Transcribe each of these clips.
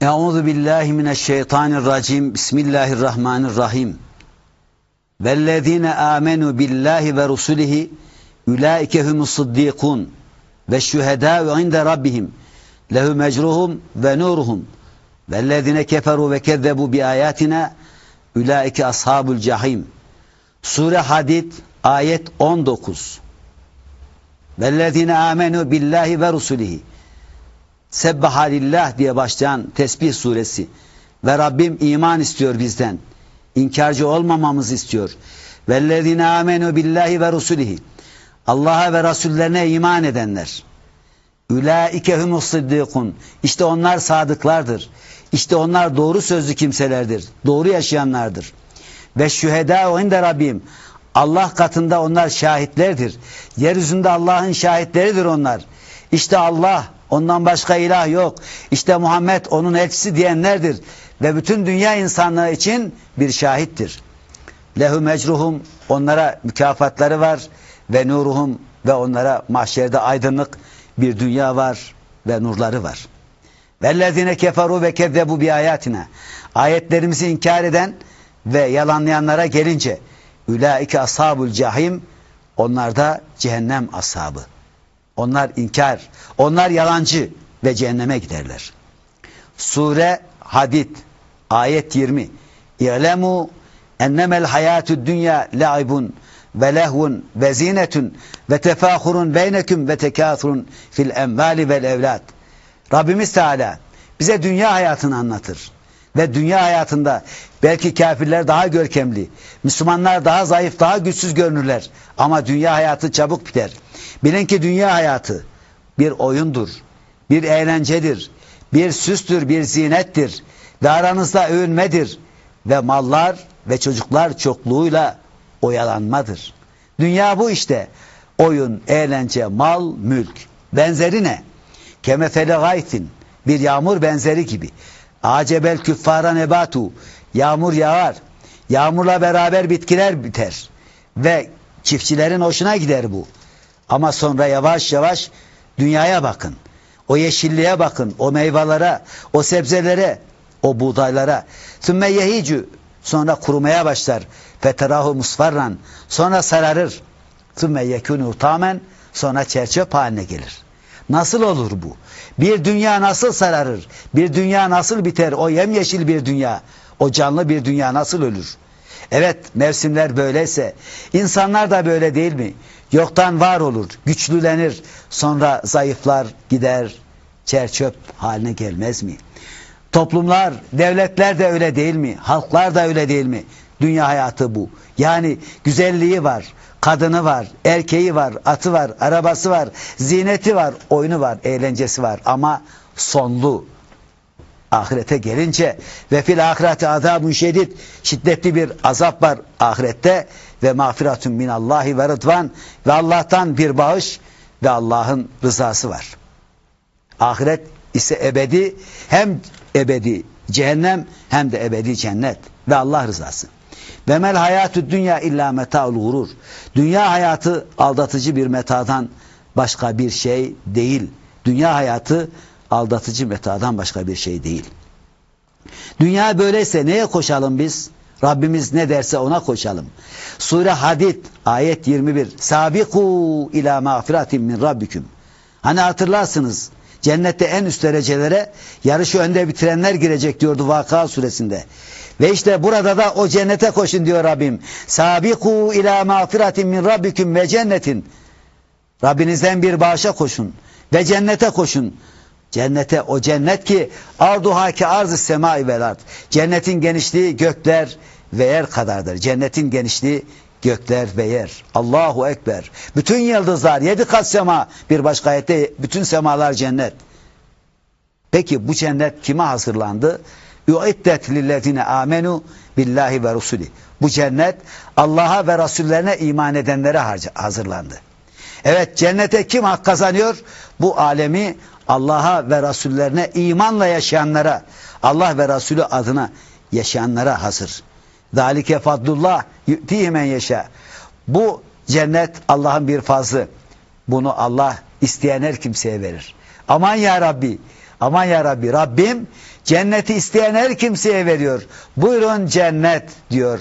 Euzu billahi mineşşeytanirracim. Bismillahirrahmanirrahim. Vellezine amenu billahi ve rusulihi ulaike humus sıddikun ve şühedâ'u inde rabbihim lehum ecruhum ve nuruhum vellezine keferu ve kezzebu bi ayatina ulaike ashabul cahim. Sure Hadid ayet 19. Vellezine amenu billahi ve rusulihi Sebbaha lillah diye başlayan tesbih suresi ve Rabbim iman istiyor bizden. İnkarcı olmamamızı istiyor. Vellezine amenu billahi ve rusulihi Allah'a ve Resullerine iman edenler. Ulaike humus sıddikun. İşte onlar sadıklardır. İşte onlar doğru sözlü kimselerdir. Doğru yaşayanlardır. Ve şühedâ inde Rabbim. Allah katında onlar şahitlerdir. Yeryüzünde Allah'ın şahitleridir onlar. İşte Allah ondan başka ilah yok. İşte Muhammed onun elçisi diyenlerdir. Ve bütün dünya insanlığı için bir şahittir. Lehu mecruhum onlara mükafatları var ve nuruhum ve onlara mahşerde aydınlık bir dünya var ve nurları var. Vellezine keferu ve kezzebu bi ayatina. Ayetlerimizi inkar eden ve yalanlayanlara gelince ülaike ashabul cahim onlar da cehennem ashabı. Onlar inkar, onlar yalancı ve cehenneme giderler. Sure Hadid ayet 20. İ'lemu ennemel hayatü dünya la'ibun ve lehvun ve zinetun ve tefahurun beyneküm ve tekâthurun fil emvali vel evlat. Rabbimiz Teala bize dünya hayatını anlatır. Ve dünya hayatında belki kafirler daha görkemli, Müslümanlar daha zayıf, daha güçsüz görünürler. Ama dünya hayatı çabuk biter. Bilin ki dünya hayatı bir oyundur, bir eğlencedir, bir süstür, bir zinettir ve aranızda övünmedir ve mallar ve çocuklar çokluğuyla oyalanmadır. Dünya bu işte. Oyun, eğlence, mal, mülk. Benzeri ne? Kemefele gaytin. Bir yağmur benzeri gibi. Acebel küffara nebatu. Yağmur yağar. Yağmurla beraber bitkiler biter. Ve çiftçilerin hoşuna gider bu. Ama sonra yavaş yavaş dünyaya bakın. O yeşilliğe bakın. O meyvelere, o sebzelere, o buğdaylara. Sümme yehicü. Sonra kurumaya başlar. Feterahu musfarran. Sonra sararır. Sümme yekûnü tamen. Sonra çerçöp haline gelir. Nasıl olur bu? Bir dünya nasıl sararır? Bir dünya nasıl biter? O yemyeşil bir dünya, o canlı bir dünya nasıl ölür? Evet mevsimler böyleyse insanlar da böyle değil mi? Yoktan var olur, güçlülenir, sonra zayıflar, gider, çerçöp haline gelmez mi? Toplumlar, devletler de öyle değil mi? Halklar da öyle değil mi? Dünya hayatı bu. Yani güzelliği var, kadını var, erkeği var, atı var, arabası var, zineti var, oyunu var, eğlencesi var ama sonlu. Ahirete gelince ve fil ahireti azabun şedid şiddetli bir azap var ahirette ve mağfiratun minallahi ve rıdvan ve Allah'tan bir bağış ve Allah'ın rızası var. Ahiret ise ebedi hem ebedi cehennem hem de ebedi cennet ve Allah rızası. Ve mel hayatü dünya illa metaul gurur. Dünya hayatı aldatıcı bir metadan başka bir şey değil. Dünya hayatı aldatıcı metadan başka bir şey değil. Dünya böyleyse neye koşalım biz? Rabbimiz ne derse ona koşalım. Sure Hadid ayet 21. Sabiku ila mağfiratin min rabbikum. Hani hatırlarsınız cennette en üst derecelere yarışı önde bitirenler girecek diyordu Vaka suresinde. Ve işte burada da o cennete koşun diyor Rabbim. Sabiku ila mağfiratin min rabbikum ve cennetin. Rabbinizden bir bağışa koşun ve cennete koşun. Cennete o cennet ki arduha ki arz-ı semai vel ard. Cennetin genişliği gökler ve yer kadardır. Cennetin genişliği gökler ve yer. Allahu Ekber. Bütün yıldızlar, yedi kat sema. Bir başka ayette bütün semalar cennet. Peki bu cennet kime hazırlandı? Üiddet lillezine amenu billahi ve rusuli. Bu cennet Allah'a ve Resullerine iman edenlere hazırlandı. Evet cennete kim hak kazanıyor? Bu alemi Allah'a ve Resullerine imanla yaşayanlara, Allah ve Resulü adına yaşayanlara hazır. Zalike fadlullah yu'tihi men yeşâ. Bu cennet Allah'ın bir fazlı. Bunu Allah isteyen her kimseye verir. Aman ya Rabbi, aman ya Rabbi, Rabbim Cenneti isteyen her kimseye veriyor. Buyurun cennet diyor.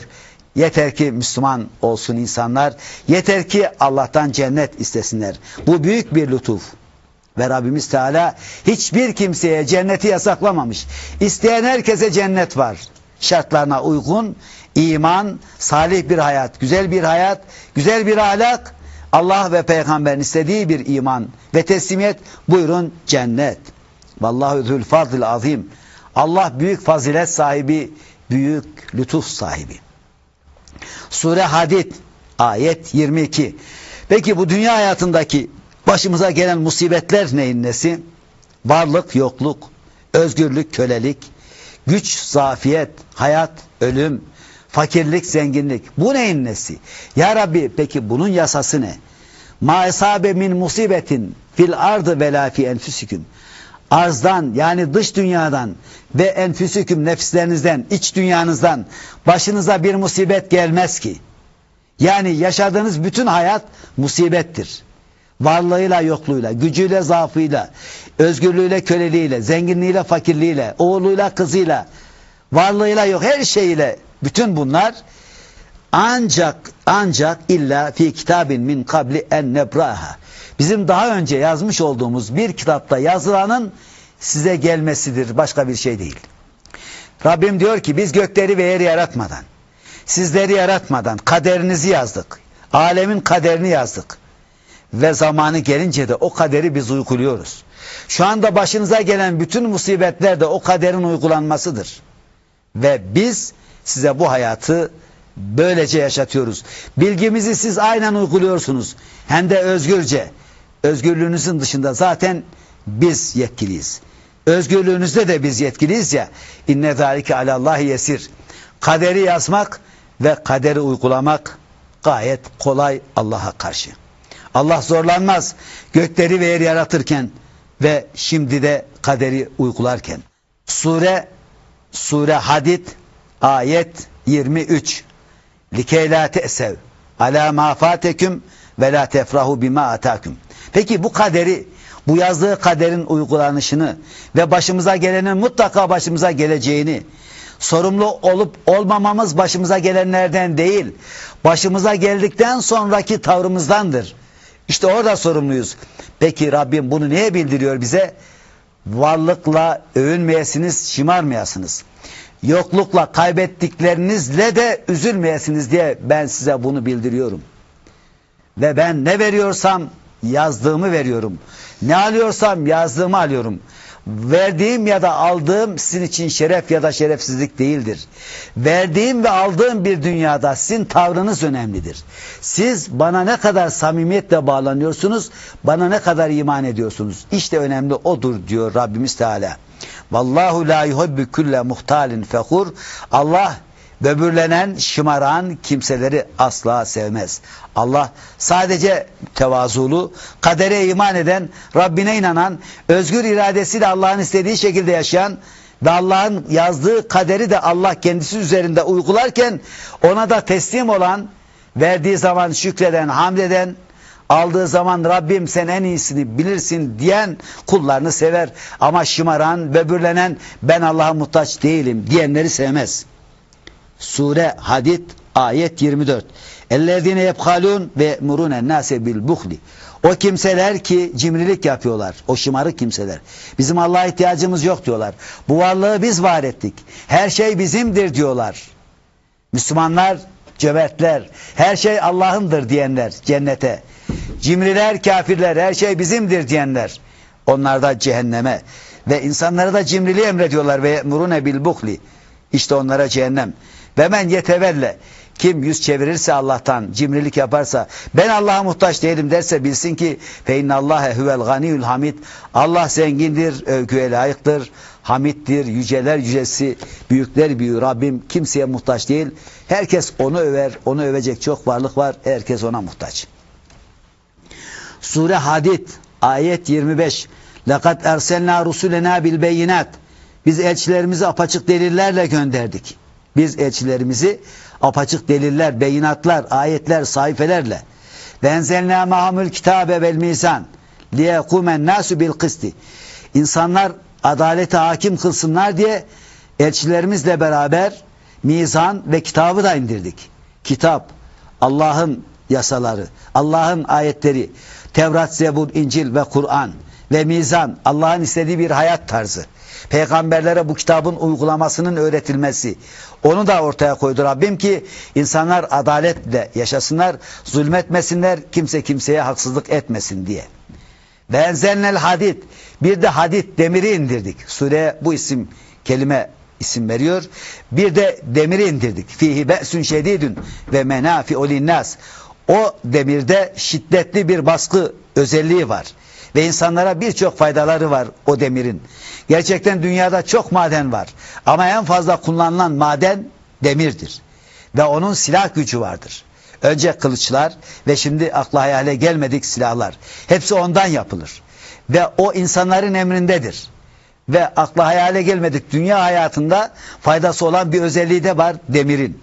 Yeter ki Müslüman olsun insanlar. Yeter ki Allah'tan cennet istesinler. Bu büyük bir lütuf. Ve Rabbimiz Teala hiçbir kimseye cenneti yasaklamamış. İsteyen herkese cennet var. Şartlarına uygun iman, salih bir hayat, güzel bir hayat, güzel bir ahlak, Allah ve peygamberin istediği bir iman ve teslimiyet buyurun cennet. Vallahu zül fadl azim. Allah büyük fazilet sahibi, büyük lütuf sahibi. Sure Hadid ayet 22. Peki bu dünya hayatındaki başımıza gelen musibetler neyin nesi? Varlık, yokluk, özgürlük, kölelik, güç, zafiyet, hayat, ölüm, fakirlik, zenginlik. Bu neyin nesi? Ya Rabbi peki bunun yasası ne? Ma esabe min musibetin fil ardı ve la fi enfüsüküm. Arzdan yani dış dünyadan ve enfüsüküm nefislerinizden, iç dünyanızdan başınıza bir musibet gelmez ki. Yani yaşadığınız bütün hayat musibettir. Varlığıyla yokluğuyla, gücüyle zaafıyla, özgürlüğüyle köleliğiyle, zenginliğiyle fakirliğiyle, oğluyla kızıyla, varlığıyla yok her şeyiyle bütün bunlar ancak ancak illa fi kitabin min kabli en nebraha. Bizim daha önce yazmış olduğumuz bir kitapta yazılanın size gelmesidir. Başka bir şey değil. Rabbim diyor ki biz gökleri ve yeri yaratmadan, sizleri yaratmadan kaderinizi yazdık. Alemin kaderini yazdık. Ve zamanı gelince de o kaderi biz uyguluyoruz. Şu anda başınıza gelen bütün musibetler de o kaderin uygulanmasıdır. Ve biz size bu hayatı böylece yaşatıyoruz. Bilgimizi siz aynen uyguluyorsunuz. Hem de özgürce. Özgürlüğünüzün dışında zaten biz yetkiliyiz. Özgürlüğünüzde de biz yetkiliyiz ya. İnne zalike alallahi yesir. Kaderi yazmak ve kaderi uygulamak gayet kolay Allah'a karşı. Allah zorlanmaz. Gökleri ve yeri yaratırken ve şimdi de kaderi uygularken. Sure Sure Hadid ayet 23. Likey la te'sev ala ma fateküm ve la tefrahu bima ataküm. Peki bu kaderi, bu yazdığı kaderin uygulanışını ve başımıza gelenin mutlaka başımıza geleceğini, sorumlu olup olmamamız başımıza gelenlerden değil, başımıza geldikten sonraki tavrımızdandır. İşte orada sorumluyuz. Peki Rabbim bunu niye bildiriyor bize? Varlıkla övünmeyesiniz, şımarmayasınız. Yoklukla kaybettiklerinizle de üzülmeyesiniz diye ben size bunu bildiriyorum. Ve ben ne veriyorsam yazdığımı veriyorum. Ne alıyorsam yazdığımı alıyorum. Verdiğim ya da aldığım sizin için şeref ya da şerefsizlik değildir. Verdiğim ve aldığım bir dünyada sizin tavrınız önemlidir. Siz bana ne kadar samimiyetle bağlanıyorsunuz, bana ne kadar iman ediyorsunuz. İşte önemli odur diyor Rabbimiz Teala. Vallahu la yuhibbu kulle muhtalin fekur. Allah böbürlenen, şımaran kimseleri asla sevmez. Allah sadece tevazulu, kadere iman eden, Rabbine inanan, özgür iradesiyle Allah'ın istediği şekilde yaşayan ve Allah'ın yazdığı kaderi de Allah kendisi üzerinde uygularken ona da teslim olan, verdiği zaman şükreden, hamleden, aldığı zaman Rabbim sen en iyisini bilirsin diyen kullarını sever. Ama şımaran, böbürlenen ben Allah'a muhtaç değilim diyenleri sevmez. Sure Hadid ayet 24. Ellezine yebhalun ve murunen nase bil buhli. O kimseler ki cimrilik yapıyorlar. O şımarık kimseler. Bizim Allah'a ihtiyacımız yok diyorlar. Bu varlığı biz var ettik. Her şey bizimdir diyorlar. Müslümanlar cömertler. Her şey Allah'ındır diyenler cennete. Cimriler, kafirler her şey bizimdir diyenler. Onlar da cehenneme. Ve insanlara da cimriliği emrediyorlar ve murune bil buhli. İşte onlara cehennem. Ve men yetevelle. Kim yüz çevirirse Allah'tan, cimrilik yaparsa, ben Allah'a muhtaç değilim derse bilsin ki fe innallâhe huvel ganiyül hamid. Allah zengindir, övgüye layıktır, hamittir, yüceler yücesi, büyükler büyüğü Rabbim kimseye muhtaç değil. Herkes onu över, onu övecek çok varlık var, herkes ona muhtaç. Sure Hadid ayet 25. Lekad erselna rusulena bil beyinat. Biz elçilerimizi apaçık delillerle gönderdik. Biz elçilerimizi apaçık deliller, beyinatlar, ayetler, sayfelerle ve enzelnâ mahamül kitabe vel mizan liyekumen nasu bil kısti. İnsanlar adaleti hakim kılsınlar diye elçilerimizle beraber mizan ve kitabı da indirdik. Kitap, Allah'ın yasaları, Allah'ın ayetleri, Tevrat, Zebur, İncil ve Kur'an ve mizan, Allah'ın istediği bir hayat tarzı. Peygamberlere bu kitabın uygulamasının öğretilmesi. Onu da ortaya koydu Rabbim ki insanlar adaletle yaşasınlar, zulmetmesinler, kimse kimseye haksızlık etmesin diye. Benzenel hadid. Bir de hadid demiri indirdik. Sureye bu isim kelime isim veriyor. Bir de demiri indirdik. Fihi be'sün şedidün ve menafi olinnas. O demirde şiddetli bir baskı özelliği var. Ve insanlara birçok faydaları var o demirin. Gerçekten dünyada çok maden var. Ama en fazla kullanılan maden demirdir. Ve onun silah gücü vardır. Önce kılıçlar ve şimdi akla hayale gelmedik silahlar. Hepsi ondan yapılır. Ve o insanların emrindedir. Ve akla hayale gelmedik dünya hayatında faydası olan bir özelliği de var demirin.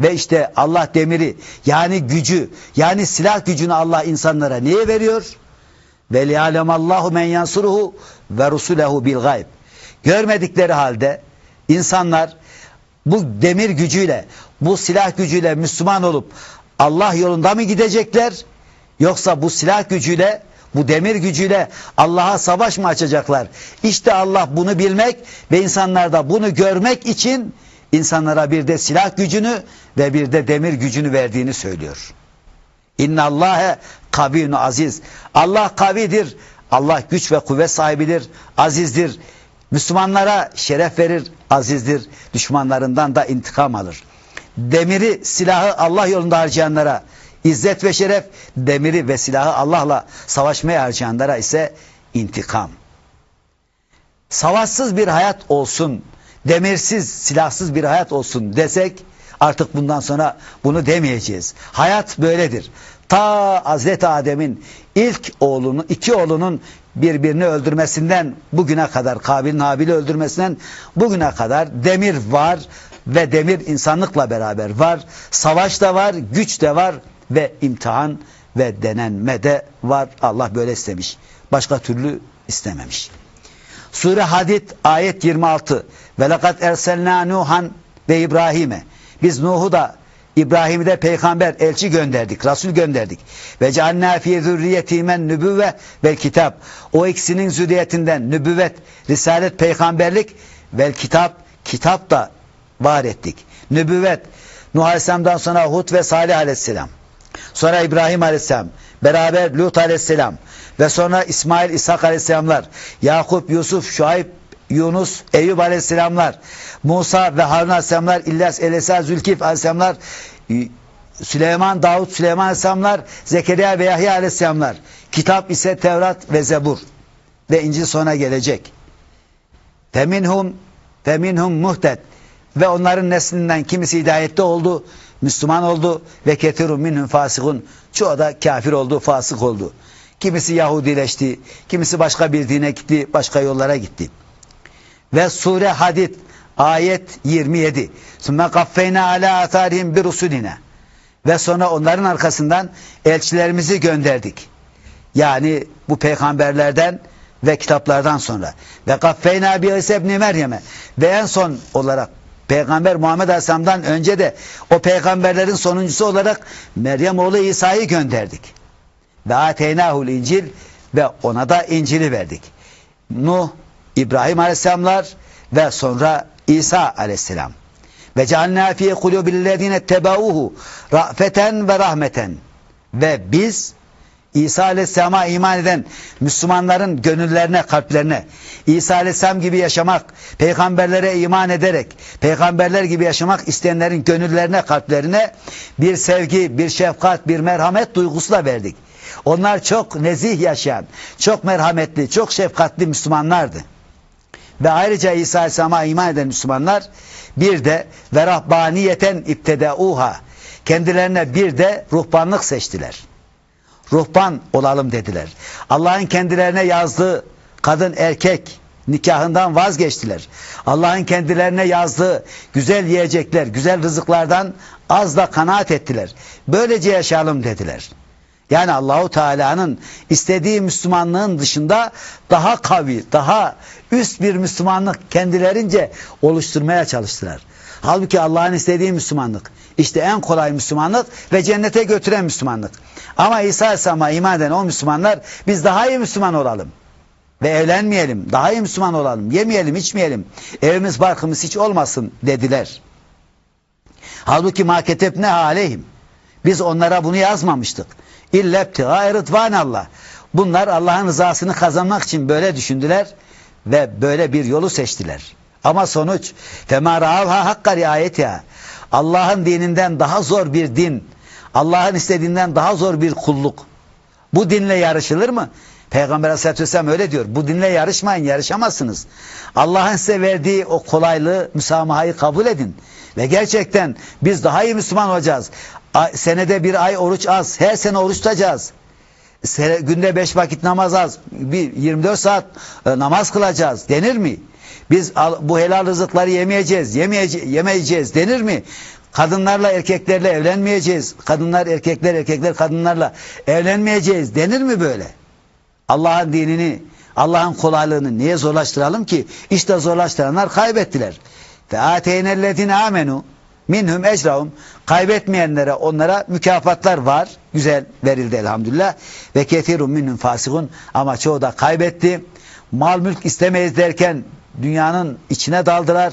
Ve işte Allah demiri yani gücü yani silah gücünü Allah insanlara niye veriyor? Ve li'alemallahu men yansuruhu ve rusulehu bil gayb. Görmedikleri halde insanlar bu demir gücüyle, bu silah gücüyle Müslüman olup Allah yolunda mı gidecekler? Yoksa bu silah gücüyle, bu demir gücüyle Allah'a savaş mı açacaklar? İşte Allah bunu bilmek ve insanlarda bunu görmek için insanlara bir de silah gücünü ve bir de demir gücünü verdiğini söylüyor. İnna Allahe kaviyun aziz. Allah kavidir. Allah güç ve kuvvet sahibidir. Azizdir. Müslümanlara şeref verir, azizdir. Düşmanlarından da intikam alır. Demiri, silahı Allah yolunda harcayanlara izzet ve şeref, demiri ve silahı Allah'la savaşmaya harcayanlara ise intikam. Savaşsız bir hayat olsun, demirsiz, silahsız bir hayat olsun desek artık bundan sonra bunu demeyeceğiz. Hayat böyledir. Ta Hazreti Adem'in ilk oğlunu, iki oğlunun birbirini öldürmesinden bugüne kadar, Kabil'in Habil'i öldürmesinden bugüne kadar demir var ve demir insanlıkla beraber var. Savaş da var, güç de var ve imtihan ve denenme de var. Allah böyle istemiş. Başka türlü istememiş. Sure Hadid ayet 26. Ve lekad erselna Nuhan ve İbrahim'e. Biz Nuh'u da İbrahim'i de peygamber, elçi gönderdik, Resul gönderdik. Ve cealnâ fî zürriyetîmen nübüvve vel kitap. O ikisinin zürriyetinden nübüvvet, risalet, peygamberlik vel kitap, kitap da var ettik. Nübüvvet, Nuh Aleyhisselam'dan sonra Hud ve Salih Aleyhisselam. Sonra İbrahim Aleyhisselam, beraber Lut Aleyhisselam ve sonra İsmail, İshak Aleyhisselamlar, Yakup, Yusuf, Şuayb, Yunus, Eyüp Aleyhisselamlar, Musa ve Harun Aleyhisselamlar, İlyas, Elesa, Zülkif Aleyhisselamlar, Süleyman, Davut, Süleyman Aleyhisselamlar, Zekeriya ve Yahya Aleyhisselamlar. Kitap ise Tevrat ve Zebur ve İncil sona gelecek. Feminhum, feminhum muhtet ve onların neslinden kimisi hidayette oldu, Müslüman oldu ve ketirun minhum fasikun. Çoğu da kafir oldu, fasık oldu. Kimisi Yahudileşti, kimisi başka bir dine gitti, başka yollara gitti. Ve sure Hadid ayet 27. Sümme kaffeyna ala atarihim bir usuline. Ve sonra onların arkasından elçilerimizi gönderdik. Yani bu peygamberlerden ve kitaplardan sonra. Ve kaffeyna bi İsa ibn Meryem'e. Ve en son olarak Peygamber Muhammed Aleyhisselam'dan önce de o peygamberlerin sonuncusu olarak Meryem oğlu İsa'yı gönderdik. Ve ateynahul İncil ve ona da İncil'i verdik. Nuh, İbrahim Aleyhisselamlar ve sonra İsa Aleyhisselam. Ve cealnâ fî kulûbillezîne tebauhu ra'feten ve rahmeten. Ve biz İsa Aleyhisselam'a iman eden Müslümanların gönüllerine, kalplerine, İsa Aleyhisselam gibi yaşamak, peygamberlere iman ederek, peygamberler gibi yaşamak isteyenlerin gönüllerine, kalplerine bir sevgi, bir şefkat, bir merhamet duygusu da verdik. Onlar çok nezih yaşayan, çok merhametli, çok şefkatli Müslümanlardı. Ve ayrıca İsa Aleyhisselam'a iman eden Müslümanlar bir de ve rahbaniyeten ibtedauha kendilerine bir de ruhbanlık seçtiler. Ruhban olalım dediler. Allah'ın kendilerine yazdığı kadın erkek nikahından vazgeçtiler. Allah'ın kendilerine yazdığı güzel yiyecekler, güzel rızıklardan az da kanaat ettiler. Böylece yaşayalım dediler. Yani Allahu Teala'nın istediği Müslümanlığın dışında daha kavi, daha üst bir Müslümanlık kendilerince oluşturmaya çalıştılar. Halbuki Allah'ın istediği Müslümanlık. işte en kolay Müslümanlık ve cennete götüren Müslümanlık. Ama İsa Aleyhisselam'a iman eden o Müslümanlar biz daha iyi Müslüman olalım. Ve evlenmeyelim, daha iyi Müslüman olalım, yemeyelim, içmeyelim, evimiz barkımız hiç olmasın dediler. Halbuki maketep ne aleyhim. Biz onlara bunu yazmamıştık. İllepti rıdvan Allah. Bunlar Allah'ın rızasını kazanmak için böyle düşündüler ve böyle bir yolu seçtiler. Ama sonuç فَمَا رَعَوْهَا hakka riayetiha. Allah'ın dininden daha zor bir din, Allah'ın istediğinden daha zor bir kulluk. Bu dinle yarışılır mı? Peygamber Aleyhisselatü Vesselam öyle diyor. Bu dinle yarışmayın, yarışamazsınız. Allah'ın size verdiği o kolaylığı, müsamahayı kabul edin. Ve gerçekten biz daha iyi Müslüman olacağız. Senede bir ay oruç az. Her sene oruç tutacağız. Günde beş vakit namaz az. Bir 24 saat e, namaz kılacağız. Denir mi? Biz bu helal rızıkları yemeyeceğiz. Yemeyece yemeyeceğiz denir mi? Kadınlarla erkeklerle evlenmeyeceğiz. Kadınlar erkekler erkekler kadınlarla evlenmeyeceğiz. Denir mi böyle? Allah'ın dinini, Allah'ın kolaylığını niye zorlaştıralım ki? İşte zorlaştıranlar kaybettiler. Ve ateynellezine amenu minhum ecrahum kaybetmeyenlere onlara mükafatlar var. Güzel verildi elhamdülillah. Ve kethirun minhum fasikun ama çoğu da kaybetti. Mal mülk istemeyiz derken dünyanın içine daldılar.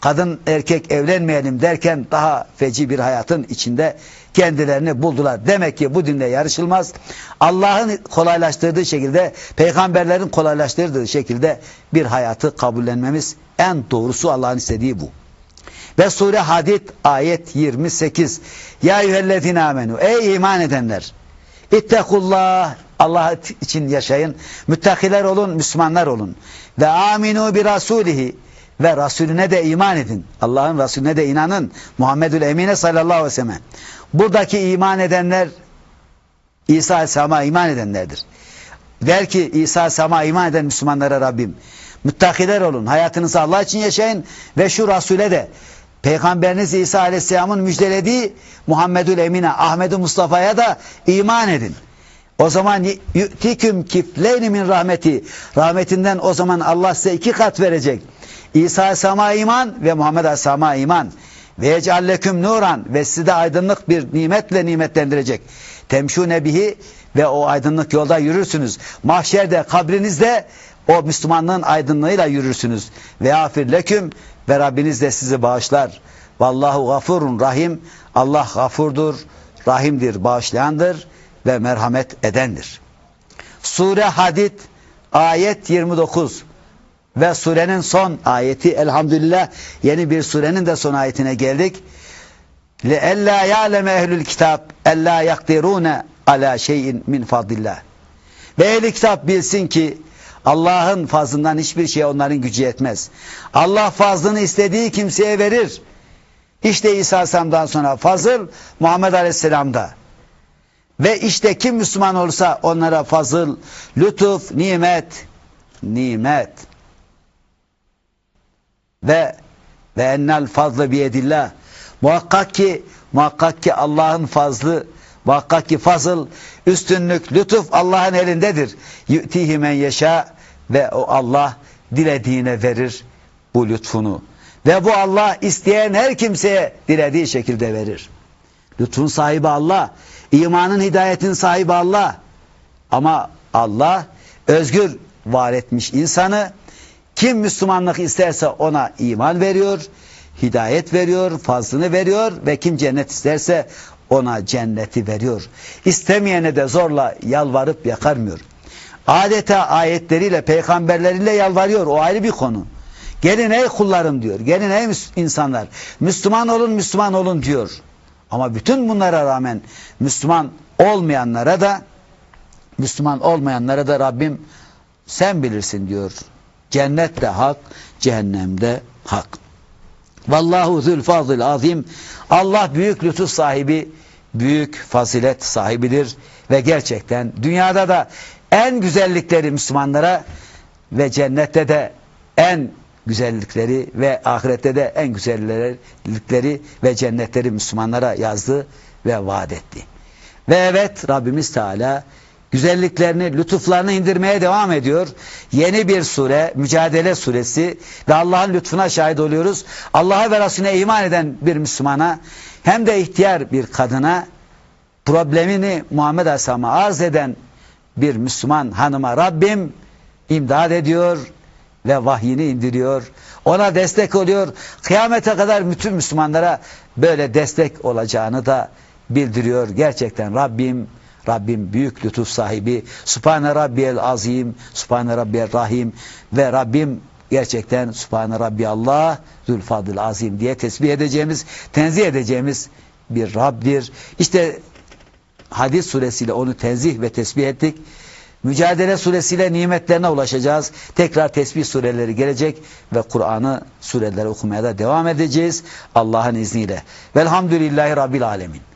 Kadın erkek evlenmeyelim derken daha feci bir hayatın içinde kendilerini buldular. Demek ki bu dinle yarışılmaz. Allah'ın kolaylaştırdığı şekilde, peygamberlerin kolaylaştırdığı şekilde bir hayatı kabullenmemiz en doğrusu Allah'ın istediği bu. Ve sure Hadid ayet 28. Ya eyyühellezine amenu. Ey iman edenler. İttekullah. Allah için yaşayın. Müttakiler olun, Müslümanlar olun. Ve aminu bi rasulihi. Ve Resulüne de iman edin. Allah'ın Resulüne de inanın. Muhammedül Emine sallallahu aleyhi ve sellem. Buradaki iman edenler İsa Aleyhisselam'a iman edenlerdir. Der ki İsa Aleyhisselam'a iman eden Müslümanlara Rabbim. Müttakiler olun. Hayatınızı Allah için yaşayın. Ve şu Resul'e de Peygamberiniz İsa Aleyhisselam'ın müjdelediği Muhammedül Emine, Ahmetü Mustafa'ya da iman edin. O zaman yu'tiküm kifleyni rahmeti. Rahmetinden o zaman Allah size iki kat verecek. İsa Aleyhisselam'a iman ve Muhammed Aleyhisselam'a iman. Ve yecalleküm nuran ve sizi de aydınlık bir nimetle nimetlendirecek. Temşune bihi ve o aydınlık yolda yürürsünüz. Mahşerde, kabrinizde o Müslümanlığın aydınlığıyla yürürsünüz. Ve afir ve Rabbiniz de sizi bağışlar. Vallahu gafurun rahim. Allah gafurdur, rahimdir, bağışlayandır ve merhamet edendir. Sure Hadid ayet 29 ve surenin son ayeti elhamdülillah yeni bir surenin de son ayetine geldik. لَاَلَّا يَعْلَمَ اَهْلُ الْكِتَابِ اَلَّا يَقْدِرُونَ عَلَى şeyin min fadlillah. Ve ehl kitap bilsin ki Allah'ın fazlından hiçbir şey onların gücü yetmez. Allah fazlını istediği kimseye verir. İşte İsa Aleyhisselam'dan sonra fazıl Muhammed Aleyhisselam'da. Ve işte kim Müslüman olursa onlara fazıl, lütuf, nimet, nimet. Ve ve ennel fazlı biyedillah. Muhakkak ki muhakkak ki Allah'ın fazlı muhakkak ki fazıl, üstünlük, lütuf Allah'ın elindedir. Yu'tihi men yeşâ ve o Allah dilediğine verir bu lütfunu. Ve bu Allah isteyen her kimseye dilediği şekilde verir. Lütfun sahibi Allah, imanın hidayetin sahibi Allah. Ama Allah özgür var etmiş insanı. Kim Müslümanlık isterse ona iman veriyor, hidayet veriyor, fazlını veriyor ve kim cennet isterse ona cenneti veriyor. İstemeyene de zorla yalvarıp yakarmıyor. Adeta ayetleriyle, peygamberleriyle yalvarıyor. O ayrı bir konu. Gelin ey kullarım diyor. Gelin ey insanlar. Müslüman olun, Müslüman olun diyor. Ama bütün bunlara rağmen Müslüman olmayanlara da Müslüman olmayanlara da Rabbim sen bilirsin diyor. Cennet de hak, cehennemde hak. Vallahu zülfazıl azim. Allah büyük lütuf sahibi, büyük fazilet sahibidir ve gerçekten dünyada da en güzellikleri Müslümanlara ve cennette de en güzellikleri ve ahirette de en güzellikleri ve cennetleri Müslümanlara yazdı ve vaat etti. Ve evet Rabbimiz Teala güzelliklerini, lütuflarını indirmeye devam ediyor. Yeni bir sure, Mücadele suresi ve Allah'ın lütfuna şahit oluyoruz. Allah'a ve Resulüne iman eden bir Müslümana hem de ihtiyar bir kadına problemini Muhammed Aleyhisselam'a arz eden bir Müslüman hanıma Rabbim imdad ediyor ve vahyini indiriyor. Ona destek oluyor. Kıyamete kadar bütün Müslümanlara böyle destek olacağını da bildiriyor. Gerçekten Rabbim Rabbim büyük lütuf sahibi. Subhane Rabbiyel Azim, Subhane Rabbiyel Rahim ve Rabbim gerçekten Subhane Rabbi Allah Zülfadıl Azim diye tesbih edeceğimiz, tenzih edeceğimiz bir Rabbdir. İşte Hadis suresiyle onu tenzih ve tesbih ettik. Mücadele suresiyle nimetlerine ulaşacağız. Tekrar tesbih sureleri gelecek ve Kur'an'ı sureleri okumaya da devam edeceğiz. Allah'ın izniyle. Velhamdülillahi Rabbil Alemin.